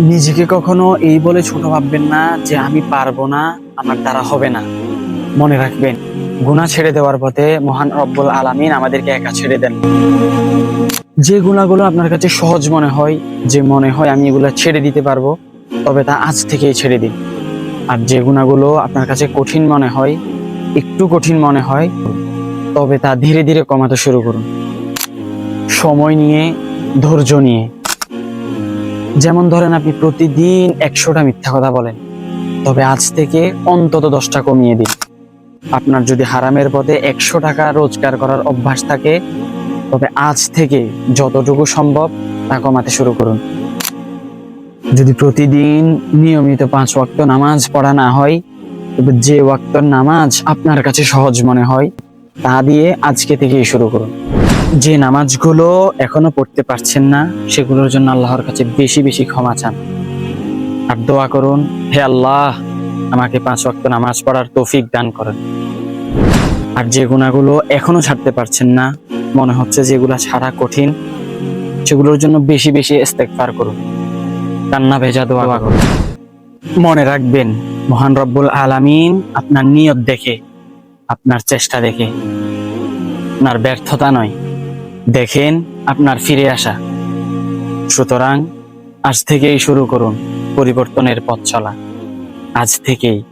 নিজেকে কখনো এই বলে ছোট ভাববেন না যে আমি পারব না, আমার দ্বারা হবে না। মনে রাখবেন গুণা ছেড়ে দেওয়ার পথে মহান রব্বুল আলামিন আমাদেরকে একা ছেড়ে দেন। যে গুণাগুলো আপনার কাছে সহজ মনে হয়, যে মনে হয় আমি এগুলা ছেড়ে দিতে পারব, তবে তা আজ থেকেই ছেড়ে দিন। আর যে গুণাগুলো আপনার কাছে কঠিন মনে হয়, একটু কঠিন মনে হয়, তবে তা ধীরে ধীরে কমাতে শুরু করুন। সময় নিয়ে, ধৈর্য নিয়ে। যেমন ধরেন আপনি প্রতিদিন একশোটা মিথ্যা কথা বলেন, তবে আজ থেকে অন্তত দশটা কমিয়ে দিন। আপনার যদি হারামের পথে একশো টাকা রোজগার করার অভ্যাস থাকে, তবে আজ থেকে যতটুকু সম্ভব তা কমাতে শুরু করুন। যদি প্রতিদিন নিয়মিত পাঁচ ওয়াক্ত নামাজ পড়া না হয়, তবে যে ওয়াক্ত নামাজ আপনার কাছে সহজ মনে হয়, তা দিয়ে আজকে থেকেই শুরু করুন। যে নামাজগুলো এখনও পড়তে পারছেন না, সেগুলোর জন্য আল্লাহর কাছে বেশি বেশি ক্ষমা চান। আর দোয়া করুন, হে আল্লাহ, আমাকে পাঁচ ওয়াক্ত নামাজ পড়ার তৌফিক দান করেন। আর যে গুণাগুলো এখনও ছাড়তে পারছেন না, মনে হচ্ছে যেগুলা ছাড়া কঠিন, সেগুলোর জন্য বেশি বেশি ইস্তেগফার করুন। কান্না ভেজা দোয়া করুন। মনে রাখবেন, মহান রব্বুল আলামিন আপনার নিয়ত দেখে, আপনার চেষ্টা দেখে, আপনার ব্যর্থতা নয়। দেখেন আপনার ফিরে আসা। সুতরাং আজ থেকেই শুরু করুন পরিবর্তনের পথ চলা। আজ থেকেই